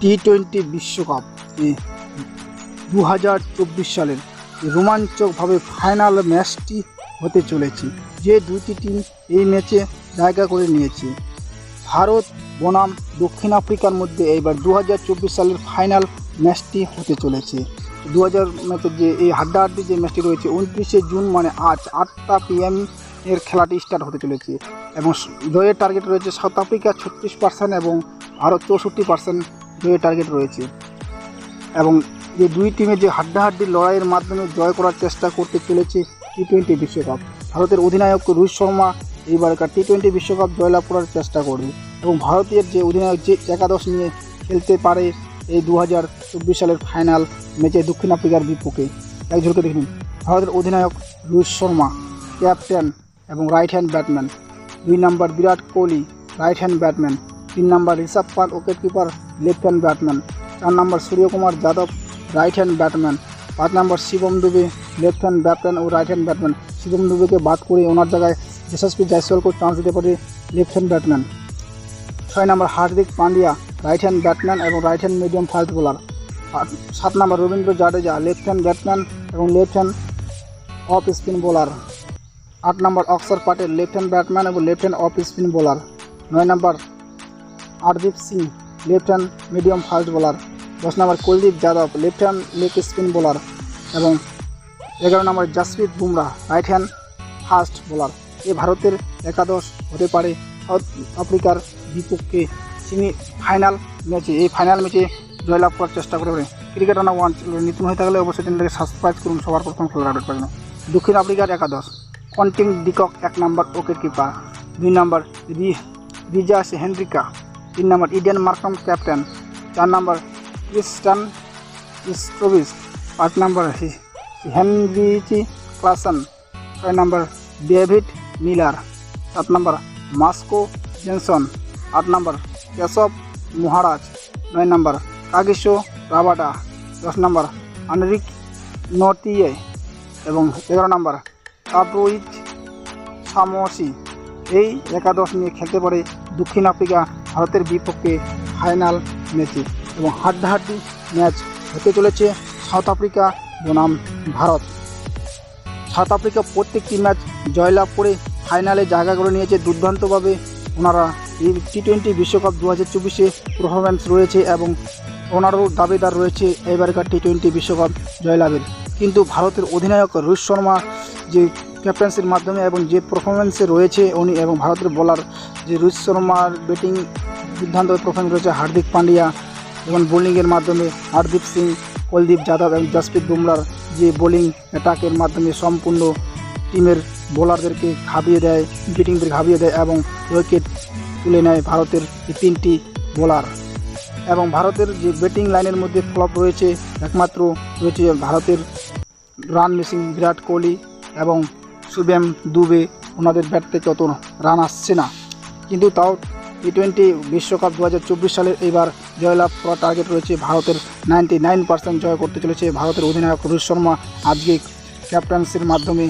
টি twenty বিশ্বকাপ দু হাজার চব্বিশ সালের রোমাঞ্চকভাবে ফাইনাল ম্যাচটি হতে চলেছে। যে দুটি টিম এই ম্যাচে জায়গা করে নিয়েছে। ভারত, বনাম, দক্ষিণ আফ্রিকার মধ্যে এইবার দু হাজার চব্বিশ সালের ফাইনাল ম্যাচটি হতে চলেছে। দু হাজার ম্যাচের যে এই হাড্ডাহাড্ডি যে ম্যাচটি রয়েছে, উনত্রিশে জুন মানে আজ আটটা পিএম এর খেলাটি স্টার্ট হতে চলেছে। এবং জয়ের টার্গেট রয়েছে সাউথ আফ্রিকা ছত্রিশ পার্সেন্ট এবং ভারত চৌষট্টি পার্সেন্ট জয়ের টার্গেট রয়েছে এবং যে দুই টিমের যে হাড্ডাহাড্ডি লড়াইয়ের মাধ্যমে জয় করার চেষ্টা করতে চলেছে টি টোয়েন্টি বিশ্বকাপ। ভারতের অধিনায়ক রোহিত শর্মা এইবারকার টি টোয়েন্টি বিশ্বকাপ জয়লাভ করার চেষ্টা করবে এবং ভারতের যে অধিনায়ক যে একাদশ নিয়ে খেলতে পারে এই দু হাজার চব্বিশ সালের ফাইনাল ম্যাচে দক্ষিণ আফ্রিকার বিপক্ষে। এক ঝলকে দেখুন, ভারতের অধিনায়ক রোহিত শর্মা ক্যাপ্টেন এবং রাইট হ্যান্ড ব্যাটম্যান দুই নম্বর Virat Kohli right hand batman তিন নম্বর ঋষভ পাল wicket keeper left hand batman চার নম্বর Suryakumar Yadav right hand batman পাঁচ নম্বর Shivam Dube left hand batman ও রাইট হ্যান্ড ব্যাটম্যান শিবম দুবেকে বাদ করে ওনার জায়গায় যশস্বী জয়সওয়ালকে চান্স দিতে পারে লেফট হ্যান্ড ব্যাটম্যান ছয় নম্বর Hardik Pandya right hand batman এবং right hand medium fast bowler সাত নম্বর Ravindra Jadeja left hand batman এবং left hand off spin bowler আট নম্বর Axar Patel left hand batman এবং left hand off spin bowler নয় নম্বর Arshdeep Singh left hand medium fast bowler. দশ নম্বর Kuldeep Yadav left hand leg spin bowler এবং এগারো নম্বর Jasprit Bumrah right hand fast bowler. এ ভারতের একাদশ হতে পারে সাউথ আফ্রিকার বিপক্ষে। সেমি ফাইনাল ম্যাচে এই ফাইনাল ম্যাচে জয়লাভ করার চেষ্টা করবে ক্রিকেট রানা ওয়ান নতুন হয়ে থাকলে অবশ্যই চ্যানেলটাকে সাবস্ক্রাইব করুন। সবার প্রথম খেলার আপডেট পাবেন দক্ষিণ আফ্রিকার একাদশ কন্টিং ডিকক এক নম্বর উইকেট কিপার দুই নম্বর রি রিজাস হেনরিকা। তিন নম্বর ইডেন মার্কাম ক্যাপ্টেন চার নম্বর ক্রিস্টান স্ট্রোভিস পাঁচ নম্বর হেনরিচি ক্লাসন ছয় নম্বর ডেভিড মিলার সাত নম্বর মাস্কো জেনসন আট নম্বর, কেশব মহারাজ। নয় নম্বর কাগিসো রাবাডা দশ নম্বর, আনরিক নটিয়ে। এবং এগারো নম্বর কাবরুইট সামোসি। এই একাদশ নিয়ে খেলতে পারে দক্ষিণ আফ্রিকা ভারতের বিপক্ষে ফাইনাল ম্যাচে এবং হাড্ডাহাড্ডি ম্যাচ হতে চলেছে সাউথ আফ্রিকা বনাম ভারত। সাউথ আফ্রিকা প্রত্যেকটি ম্যাচ জয়লাভ করে ফাইনালে জায়গা করে নিয়েছে দুর্দান্তভাবে। ওনারা এই টি টোয়েন্টি বিশ্বকাপ দু হাজার চব্বিশে পারফরম্যান্স রয়েছে এবং ওনারও দাবিদার রয়েছে এবারকার টি টোয়েন্টি বিশ্বকাপ জয়লাভের। কিন্তু ভারতের অধিনায়ক রোহিত শর্মা যে ক্যাপ্টেন্সির মাধ্যমে এবং যে পারফরমেন্সে রয়েছে উনি এবং ভারতের বোলার যে রোহিত শর্মার ব্যাটিং দুর্দান্ত পারফরমেন্স রয়েছে হার্দিক পান্ডিয়া এবং বোলিংয়ের মাধ্যমে হরদীপ সিং, কুলদীপ যাদব এবং জসপ্রীত বুমরার যে বোলিং অ্যাটাকের মাধ্যমে সম্পূর্ণ টিমের বোলারদেরকে ঘাবিয়ে দেয় ব্যাটিংদের ঘাবিয়ে দেয় এবং উইকেট তুলে নেয় ভারতের এই তিনটি বোলার এবং ভারতের যে ব্যাটিং লাইনের মধ্যে ফ্লপ রয়েছে, একমাত্র রয়েছে ভারতের রান মিসিং বিরাট কোহলি এবং শুভেম দুবে ওনাদের ব্যাট থেকে অত রান আসছে না। কিন্তু তাও টি টোয়েন্টি বিশ্বকাপ দু হাজার চব্বিশ সালের এইবার জয়লাভ করা টার্গেট রয়েছে ভারতের নাইনটি নাইন পার্সেন্ট জয় করতে চলেছে ভারতের অধিনায়ক রোহিত শর্মা। আজকে ক্যাপ্টেন্সির মাধ্যমে